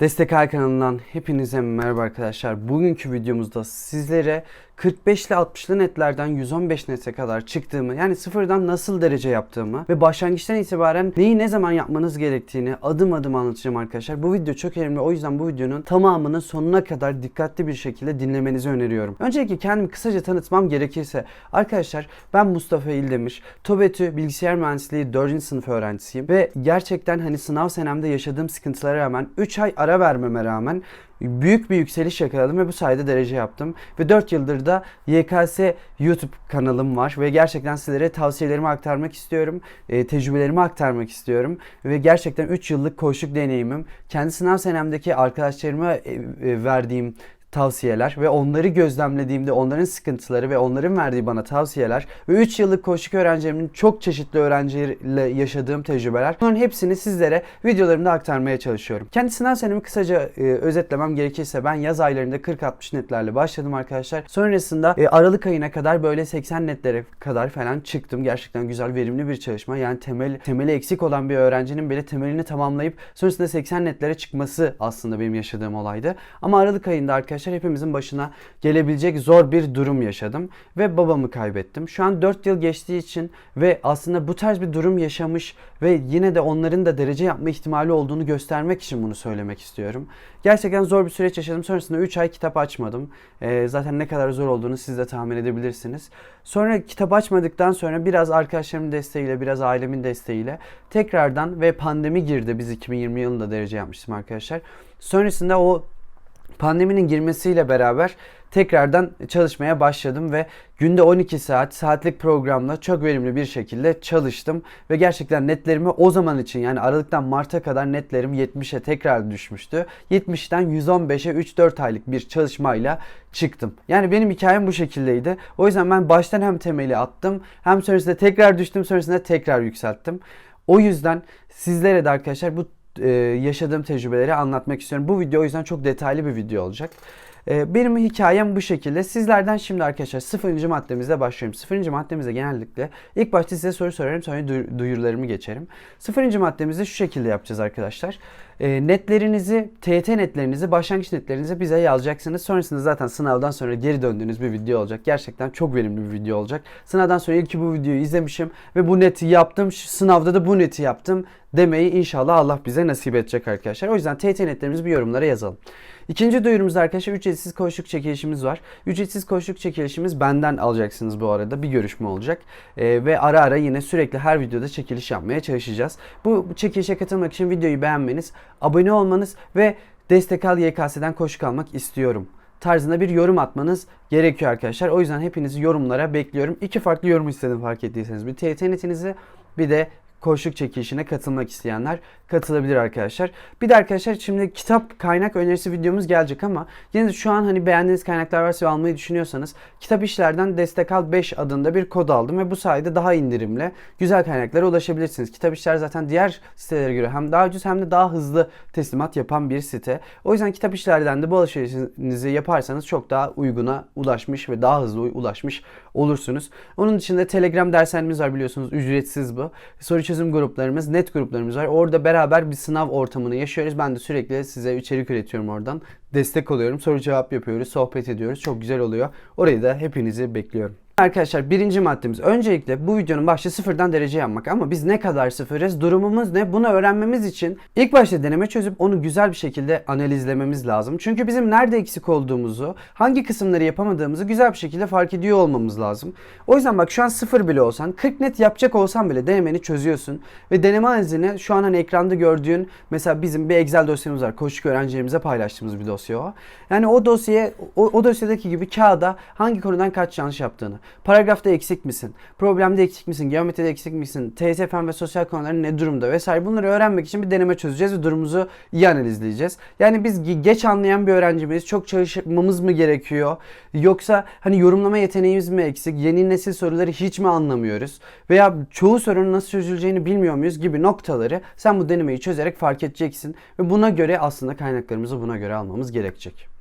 Destek Ay kanalından hepinize merhaba arkadaşlar. Bugünkü videomuzda sizlere 45 ile 60'lı netlerden 115 nete kadar çıktığımı yani sıfırdan nasıl derece yaptığımı ve başlangıçtan itibaren neyi ne zaman yapmanız gerektiğini adım adım anlatacağım arkadaşlar. Bu video çok önemli o yüzden bu videonun tamamını sonuna kadar dikkatli bir şekilde dinlemenizi öneriyorum. Öncelikle kendimi kısaca tanıtmam gerekirse arkadaşlar ben Mustafa İldemir. TOBETÜ Bilgisayar Mühendisliği 4. sınıf öğrencisiyim ve gerçekten hani sınav senemde yaşadığım sıkıntılara rağmen 3 ay ara vermeme rağmen büyük bir yükseliş yakaladım ve bu sayede derece yaptım. Ve 4 yıldır da YKS YouTube kanalım var ve gerçekten sizlere tavsiyelerimi aktarmak istiyorum. e, tecrübelerimi aktarmak istiyorum. Ve gerçekten 3 yıllık koçluk deneyimim, kendi sınav senemdeki arkadaşlarıma e, e, verdiğim tavsiyeler ve onları gözlemlediğimde onların sıkıntıları ve onların verdiği bana tavsiyeler ve 3 yıllık koçluk öğrencilerimin çok çeşitli öğrencilerle yaşadığım tecrübeler bunların hepsini sizlere videolarımda aktarmaya çalışıyorum. Kendi sınav senemi kısaca e, özetlemem gerekirse ben yaz aylarında 40-60 netlerle başladım arkadaşlar. Sonrasında e, Aralık ayına kadar böyle 80 netlere kadar falan çıktım. Gerçekten güzel verimli bir çalışma. Yani temel temeli eksik olan bir öğrencinin bile temelini tamamlayıp sonrasında 80 netlere çıkması aslında benim yaşadığım olaydı. Ama Aralık ayında arkadaşlar hepimizin başına gelebilecek zor bir durum yaşadım ve babamı kaybettim. Şu an 4 yıl geçtiği için ve aslında bu tarz bir durum yaşamış ve yine de onların da derece yapma ihtimali olduğunu göstermek için bunu söylemek istiyorum. Gerçekten zor bir süreç yaşadım. Sonrasında 3 ay kitap açmadım. Ee, zaten ne kadar zor olduğunu siz de tahmin edebilirsiniz. Sonra kitap açmadıktan sonra biraz arkadaşlarımın desteğiyle, biraz ailemin desteğiyle tekrardan ve pandemi girdi. Biz 2020 yılında derece yapmıştım arkadaşlar. Sonrasında o pandeminin girmesiyle beraber tekrardan çalışmaya başladım ve günde 12 saat saatlik programla çok verimli bir şekilde çalıştım ve gerçekten netlerimi o zaman için yani Aralık'tan Mart'a kadar netlerim 70'e tekrar düşmüştü. 70'ten 115'e 3-4 aylık bir çalışmayla çıktım. Yani benim hikayem bu şekildeydi. O yüzden ben baştan hem temeli attım hem sonrasında tekrar düştüm sonrasında tekrar yükselttim. O yüzden sizlere de arkadaşlar bu e, yaşadığım tecrübeleri anlatmak istiyorum. Bu video o yüzden çok detaylı bir video olacak. E, benim hikayem bu şekilde. Sizlerden şimdi arkadaşlar sıfırıncı maddemizle başlıyorum. Sıfırıncı maddemizde genellikle ilk başta size soru sorarım sonra duy- duyurularımı geçerim. Sıfırıncı maddemizde şu şekilde yapacağız arkadaşlar. E, netlerinizi, TYT netlerinizi, başlangıç netlerinizi bize yazacaksınız. Sonrasında zaten sınavdan sonra geri döndüğünüz bir video olacak. Gerçekten çok verimli bir video olacak. Sınavdan sonra ilk bu videoyu izlemişim ve bu neti yaptım. Sınavda da bu neti yaptım demeyi inşallah Allah bize nasip edecek arkadaşlar. O yüzden TYT netlerimizi bir yorumlara yazalım. İkinci duyurumuzda arkadaşlar ücretsiz koçluk çekilişimiz var. Ücretsiz koçluk çekilişimiz benden alacaksınız bu arada. Bir görüşme olacak. Ee, ve ara ara yine sürekli her videoda çekiliş yapmaya çalışacağız. Bu çekilişe katılmak için videoyu beğenmeniz, abone olmanız ve destek al YKS'den koşuk almak istiyorum tarzında bir yorum atmanız gerekiyor arkadaşlar. O yüzden hepinizi yorumlara bekliyorum. İki farklı yorum istedim fark ettiyseniz. Bir TYT netinizi bir de koşuk çekilişine katılmak isteyenler katılabilir arkadaşlar. Bir de arkadaşlar şimdi kitap kaynak önerisi videomuz gelecek ama yine de şu an hani beğendiğiniz kaynaklar varsa ve almayı düşünüyorsanız kitap işlerden destek al 5 adında bir kod aldım ve bu sayede daha indirimli güzel kaynaklara ulaşabilirsiniz. Kitap işler zaten diğer sitelere göre hem daha ucuz hem de daha hızlı teslimat yapan bir site. O yüzden kitap işlerden de bu alışverişinizi yaparsanız çok daha uyguna ulaşmış ve daha hızlı ulaşmış olursunuz. Onun dışında Telegram dershanemiz var biliyorsunuz ücretsiz bu. Soru çözüm gruplarımız, net gruplarımız var. Orada beraber bir sınav ortamını yaşıyoruz. Ben de sürekli size içerik üretiyorum oradan. Destek oluyorum. Soru cevap yapıyoruz, sohbet ediyoruz. Çok güzel oluyor. Orayı da hepinizi bekliyorum. Arkadaşlar birinci maddemiz. Öncelikle bu videonun başlığı sıfırdan derece yapmak. Ama biz ne kadar sıfırız? Durumumuz ne? Bunu öğrenmemiz için ilk başta deneme çözüp onu güzel bir şekilde analizlememiz lazım. Çünkü bizim nerede eksik olduğumuzu, hangi kısımları yapamadığımızı güzel bir şekilde fark ediyor olmamız lazım. O yüzden bak şu an sıfır bile olsan, 40 net yapacak olsan bile denemeni çözüyorsun. Ve deneme analizini şu an hani ekranda gördüğün mesela bizim bir Excel dosyamız var. Koşuk öğrencilerimize paylaştığımız bir dosya o. Yani o dosyaya, o, o dosyadaki gibi kağıda hangi konudan kaç yanlış yaptığını, paragrafta eksik misin, problemde eksik misin, geometride eksik misin, fen ve sosyal konuların ne durumda vesaire bunları öğrenmek için bir deneme çözeceğiz ve durumumuzu iyi analizleyeceğiz. Yani biz ge- geç anlayan bir öğrenci miyiz? Çok çalışmamız mı gerekiyor? Yoksa hani yorumlama yeteneğimiz mi eksik? Yeni nesil soruları hiç mi anlamıyoruz? Veya çoğu sorunun nasıl çözüleceğini bilmiyor muyuz gibi noktaları sen bu denemeyi çözerek fark edeceksin ve buna göre aslında kaynaklarımızı buna göre almamız gerekecek.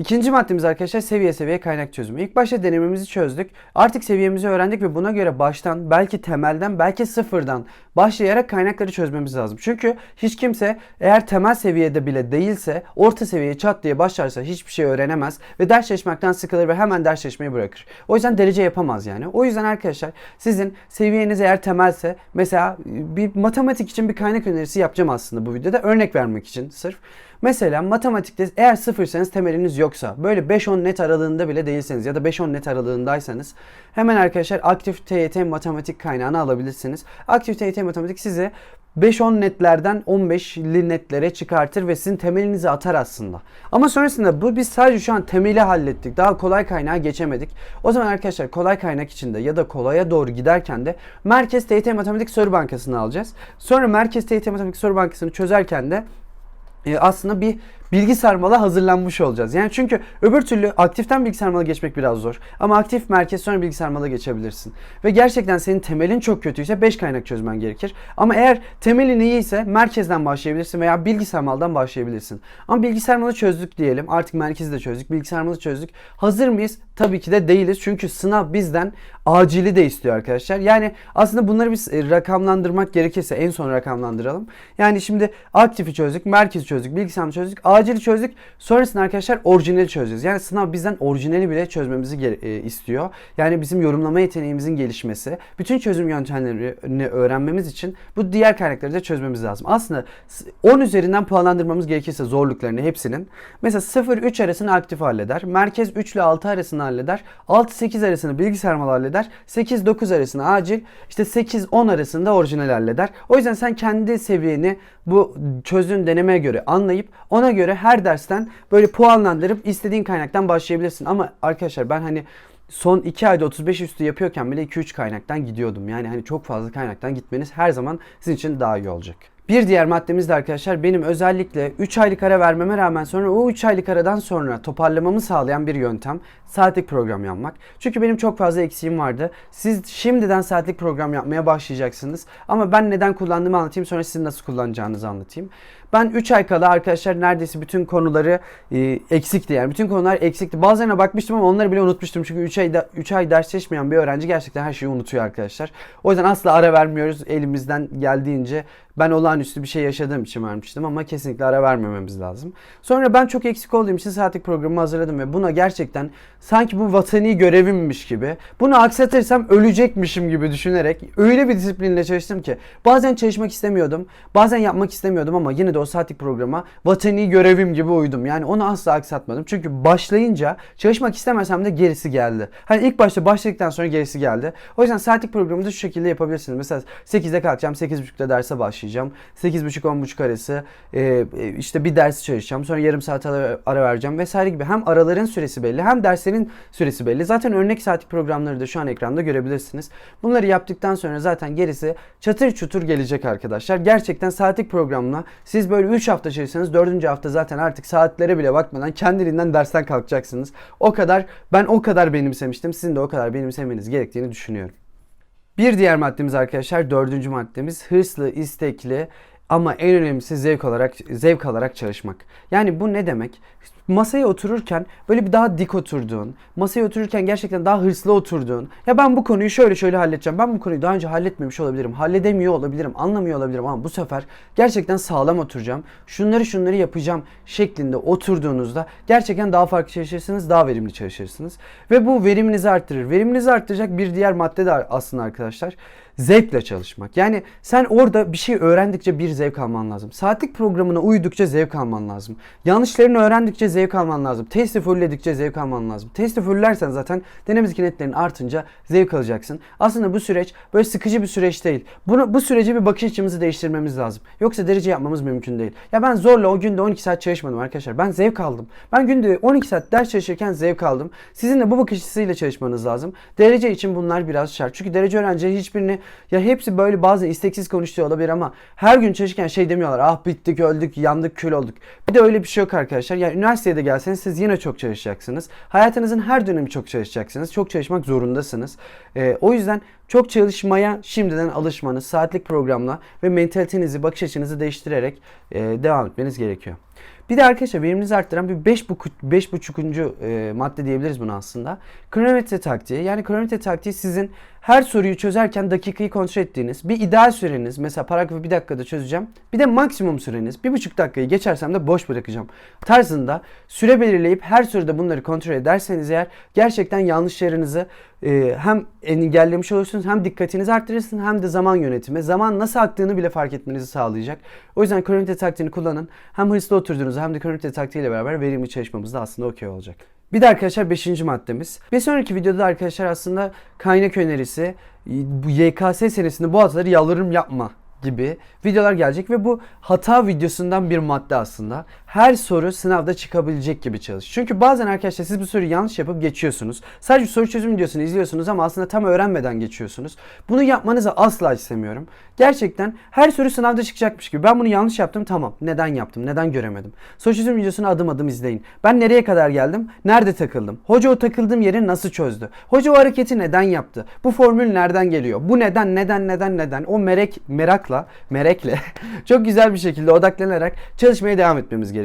İkinci maddemiz arkadaşlar seviye seviye kaynak çözümü. İlk başta denememizi çözdük. Artık seviyemizi öğrendik ve buna göre baştan belki temelden belki sıfırdan başlayarak kaynakları çözmemiz lazım. Çünkü hiç kimse eğer temel seviyede bile değilse orta seviyeye çat diye başlarsa hiçbir şey öğrenemez ve ders çalışmaktan sıkılır ve hemen ders çalışmayı bırakır. O yüzden derece yapamaz yani. O yüzden arkadaşlar sizin seviyeniz eğer temelse mesela bir matematik için bir kaynak önerisi yapacağım aslında bu videoda örnek vermek için sırf. Mesela matematikte eğer sıfırsanız temeliniz yoksa böyle 5-10 net aralığında bile değilseniz ya da 5-10 net aralığındaysanız hemen arkadaşlar aktif TYT matematik kaynağını alabilirsiniz. Aktif TYT matematik size 5-10 netlerden 15'li netlere çıkartır ve sizin temelinizi atar aslında. Ama sonrasında bu biz sadece şu an temeli hallettik. Daha kolay kaynağa geçemedik. O zaman arkadaşlar kolay kaynak içinde ya da kolaya doğru giderken de Merkez TYT Matematik Soru Bankası'nı alacağız. Sonra Merkez TYT Matematik Soru Bankası'nı çözerken de aslında bir bilgi sarmalı hazırlanmış olacağız. Yani çünkü öbür türlü aktiften bilgi sarmalı geçmek biraz zor. Ama aktif merkez sonra bilgi sarmalı geçebilirsin. Ve gerçekten senin temelin çok kötüyse 5 kaynak çözmen gerekir. Ama eğer temelin iyiyse merkezden başlayabilirsin veya bilgi sarmaldan başlayabilirsin. Ama bilgi sarmalı çözdük diyelim. Artık merkezi de çözdük. Bilgi sarmalı çözdük. Hazır mıyız? Tabii ki de değiliz. Çünkü sınav bizden acili de istiyor arkadaşlar. Yani aslında bunları biz e, rakamlandırmak gerekirse en son rakamlandıralım. Yani şimdi aktifi çözdük, merkezi çözdük, bilgi çözdük, acili çözdük. Sonrasında arkadaşlar orijinali çözeceğiz. Yani sınav bizden orijinali bile çözmemizi e, istiyor. Yani bizim yorumlama yeteneğimizin gelişmesi, bütün çözüm yöntemlerini öğrenmemiz için bu diğer kaynakları da çözmemiz lazım. Aslında s- 10 üzerinden puanlandırmamız gerekirse zorluklarını hepsinin. Mesela 0-3 arasını aktif halleder. Merkez 3 ile 6 arasını halleder. 6-8 arasını bilgi sarmalı halleder. 8-9 arasını acil. işte 8-10 arasında orijinal halleder. O yüzden sen kendi seviyeni bu çözdüğün denemeye göre anlayıp ona göre her dersten böyle puanlandırıp istediğin kaynaktan başlayabilirsin. Ama arkadaşlar ben hani son 2 ayda 35 üstü yapıyorken bile 2-3 kaynaktan gidiyordum. Yani hani çok fazla kaynaktan gitmeniz her zaman sizin için daha iyi olacak. Bir diğer maddemiz de arkadaşlar benim özellikle 3 aylık ara vermeme rağmen sonra o 3 aylık aradan sonra toparlamamı sağlayan bir yöntem saatlik program yapmak. Çünkü benim çok fazla eksiğim vardı. Siz şimdiden saatlik program yapmaya başlayacaksınız. Ama ben neden kullandığımı anlatayım sonra sizin nasıl kullanacağınızı anlatayım. Ben 3 ay kala arkadaşlar neredeyse bütün konuları e, eksikti yani. Bütün konular eksikti. Bazılarına bakmıştım ama onları bile unutmuştum. Çünkü 3 ay, 3 ay ders çalışmayan bir öğrenci gerçekten her şeyi unutuyor arkadaşlar. O yüzden asla ara vermiyoruz elimizden geldiğince. Ben olağanüstü bir şey yaşadığım için vermiştim ama kesinlikle ara vermememiz lazım. Sonra ben çok eksik olduğum için saatlik programı hazırladım ve buna gerçekten sanki bu vatani görevimmiş gibi, bunu aksatırsam ölecekmişim gibi düşünerek öyle bir disiplinle çalıştım ki bazen çalışmak istemiyordum, bazen yapmak istemiyordum ama yine de o saatlik programa vatani görevim gibi uydum. Yani onu asla aksatmadım. Çünkü başlayınca çalışmak istemesem de gerisi geldi. Hani ilk başta başladıktan sonra gerisi geldi. O yüzden saatlik programı da şu şekilde yapabilirsiniz. Mesela 8'de kalkacağım, 8.30'da derse başlayacağım. 8.30-10.30 arası e, işte bir ders çalışacağım. Sonra yarım saat ara, ara vereceğim vesaire gibi. Hem araların süresi belli hem derslerin süresi belli. Zaten örnek saatlik programları da şu an ekranda görebilirsiniz. Bunları yaptıktan sonra zaten gerisi çatır çutur gelecek arkadaşlar. Gerçekten saatlik programla siz böyle 3 hafta çalışsanız 4. hafta zaten artık saatlere bile bakmadan kendiliğinden dersten kalkacaksınız. O kadar ben o kadar benimsemiştim. Sizin de o kadar benimsemeniz gerektiğini düşünüyorum. Bir diğer maddemiz arkadaşlar dördüncü maddemiz hırslı, istekli ama en önemlisi zevk olarak zevk alarak çalışmak. Yani bu ne demek? Masaya otururken böyle bir daha dik oturduğun, masaya otururken gerçekten daha hırslı oturduğun, ya ben bu konuyu şöyle şöyle halledeceğim, ben bu konuyu daha önce halletmemiş olabilirim, halledemiyor olabilirim, anlamıyor olabilirim ama bu sefer gerçekten sağlam oturacağım, şunları şunları yapacağım şeklinde oturduğunuzda gerçekten daha farklı çalışırsınız, daha verimli çalışırsınız. Ve bu veriminizi arttırır. Veriminizi arttıracak bir diğer madde de aslında arkadaşlar zevkle çalışmak. Yani sen orada bir şey öğrendikçe bir zevk alman lazım. Saatlik programına uydukça zevk alman lazım. Yanlışlarını öğrendikçe zevk alman lazım. Testi fullledikçe zevk alman lazım. Testi fulllersen zaten denemedeki netlerin artınca zevk alacaksın. Aslında bu süreç böyle sıkıcı bir süreç değil. Bunu bu sürece bir bakış açımızı değiştirmemiz lazım. Yoksa derece yapmamız mümkün değil. Ya ben zorla o günde 12 saat çalışmadım arkadaşlar. Ben zevk aldım. Ben günde 12 saat ders çalışırken zevk aldım. Sizin de bu bakış açısıyla çalışmanız lazım. Derece için bunlar biraz şart. Çünkü derece öğrencileri hiçbirini ya hepsi böyle bazen isteksiz konuşuyor olabilir ama her gün çalışırken şey demiyorlar. Ah bittik, öldük, yandık, kül olduk. Bir de öyle bir şey yok arkadaşlar. Yani üniversiteye de gelseniz siz yine çok çalışacaksınız. Hayatınızın her dönemi çok çalışacaksınız. Çok çalışmak zorundasınız. Ee, o yüzden çok çalışmaya şimdiden alışmanız, saatlik programla ve mentalitenizi, bakış açınızı değiştirerek e, devam etmeniz gerekiyor. Bir de arkadaşlar veriminizi arttıran bir 5.5. E, madde diyebiliriz buna aslında. Kronometre taktiği. Yani kronometre taktiği sizin her soruyu çözerken dakikayı kontrol ettiğiniz bir ideal süreniz. Mesela paragrafı bir dakikada çözeceğim. Bir de maksimum süreniz. Bir buçuk dakikayı geçersem de boş bırakacağım. Tarzında süre belirleyip her soruda bunları kontrol ederseniz eğer gerçekten yanlışlarınızı e, hem engellemiş olursunuz hem dikkatinizi arttırırsınız hem de zaman yönetimi. Zaman nasıl aktığını bile fark etmenizi sağlayacak. O yüzden kronometre taktiğini kullanın. Hem hırslı oturduğunuzda hem de kronometre taktiğiyle beraber verimli çalışmamız da aslında okey olacak. Bir de arkadaşlar 5. maddemiz. Bir sonraki videoda da arkadaşlar aslında kaynak önerisi bu YKS senesinde bu hataları yalvarırım yapma gibi videolar gelecek ve bu hata videosundan bir madde aslında. Her soru sınavda çıkabilecek gibi çalış. Çünkü bazen arkadaşlar siz bu soruyu yanlış yapıp geçiyorsunuz. Sadece soru çözüm videosunu izliyorsunuz ama aslında tam öğrenmeden geçiyorsunuz. Bunu yapmanızı asla istemiyorum. Gerçekten her soru sınavda çıkacakmış gibi. Ben bunu yanlış yaptım tamam. Neden yaptım? Neden göremedim? Soru çözüm videosunu adım adım izleyin. Ben nereye kadar geldim? Nerede takıldım? Hoca o takıldığım yeri nasıl çözdü? Hoca o hareketi neden yaptı? Bu formül nereden geliyor? Bu neden neden neden neden? O merak merakla, merekle çok güzel bir şekilde odaklanarak çalışmaya devam etmemiz gerekiyor.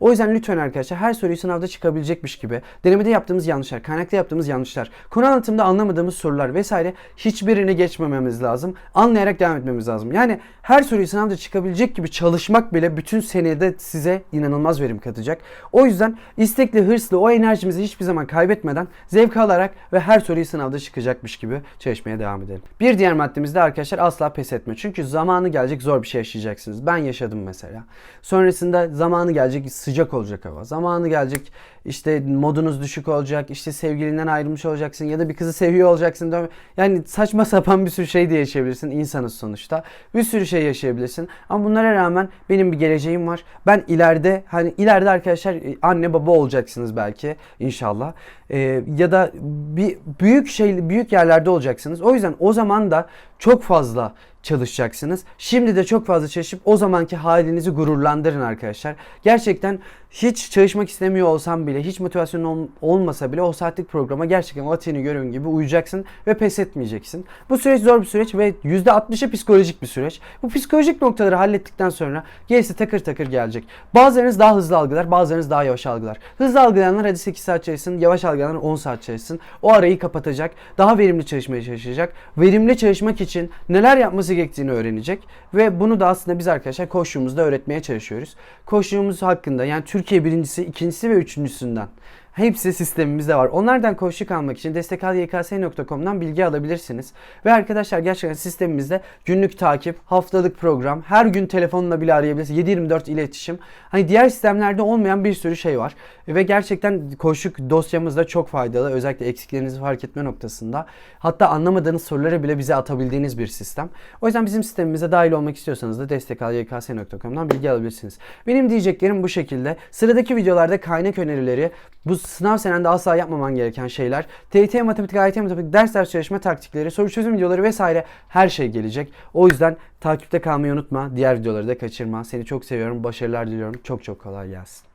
O yüzden lütfen arkadaşlar her soruyu sınavda çıkabilecekmiş gibi denemede yaptığımız yanlışlar, kaynakta yaptığımız yanlışlar, konu anlatımda anlamadığımız sorular vesaire hiçbirini geçmememiz lazım. Anlayarak devam etmemiz lazım. Yani her soruyu sınavda çıkabilecek gibi çalışmak bile bütün senede size inanılmaz verim katacak. O yüzden istekli, hırslı, o enerjimizi hiçbir zaman kaybetmeden zevk alarak ve her soruyu sınavda çıkacakmış gibi çalışmaya devam edelim. Bir diğer maddemiz de arkadaşlar asla pes etme. Çünkü zamanı gelecek zor bir şey yaşayacaksınız. Ben yaşadım mesela. Sonrasında zamanı gelecek sıcak olacak hava. Zamanı gelecek işte modunuz düşük olacak. işte sevgilinden ayrılmış olacaksın ya da bir kızı seviyor olacaksın. Yani saçma sapan bir sürü şey de yaşayabilirsin. İnsanız sonuçta. Bir sürü şey yaşayabilirsin. Ama bunlara rağmen benim bir geleceğim var. Ben ileride hani ileride arkadaşlar anne baba olacaksınız belki inşallah. Ee, ya da bir büyük şey büyük yerlerde olacaksınız. O yüzden o zaman da çok fazla çalışacaksınız. Şimdi de çok fazla çalışıp o zamanki halinizi gururlandırın arkadaşlar. Gerçekten hiç çalışmak istemiyor olsam bile, hiç motivasyonun ol- olmasa bile o saatlik programa gerçekten o ateni görün gibi uyacaksın ve pes etmeyeceksin. Bu süreç zor bir süreç ve %60'ı psikolojik bir süreç. Bu psikolojik noktaları hallettikten sonra gerisi takır takır gelecek. Bazılarınız daha hızlı algılar, bazılarınız daha yavaş algılar. Hızlı algılayanlar hadi 8 saat çalışsın, yavaş algılayanlar 10 saat çalışsın. O arayı kapatacak, daha verimli çalışmaya çalışacak. Verimli çalışmak için neler yapması gerektiğini öğrenecek ve bunu da aslında biz arkadaşlar koşuğumuzda öğretmeye çalışıyoruz. Koşuğumuz hakkında yani Türkiye birincisi, ikincisi ve üçüncüsünden Hepsi sistemimizde var. Onlardan koşuk almak için destekalykс.com'dan bilgi alabilirsiniz. Ve arkadaşlar gerçekten sistemimizde günlük takip, haftalık program, her gün telefonla bile arayabilirsiniz. 7-24 iletişim. Hani diğer sistemlerde olmayan bir sürü şey var. Ve gerçekten koşuk dosyamız da çok faydalı. Özellikle eksiklerinizi fark etme noktasında. Hatta anlamadığınız soruları bile bize atabildiğiniz bir sistem. O yüzden bizim sistemimize dahil olmak istiyorsanız da destekalykс.com'dan bilgi alabilirsiniz. Benim diyeceklerim bu şekilde. Sıradaki videolarda kaynak önerileri, bu sınav senende asla yapmaman gereken şeyler, TYT matematik, AYT matematik, ders ders çalışma taktikleri, soru çözüm videoları vesaire her şey gelecek. O yüzden takipte kalmayı unutma. Diğer videoları da kaçırma. Seni çok seviyorum. Başarılar diliyorum. Çok çok kolay gelsin.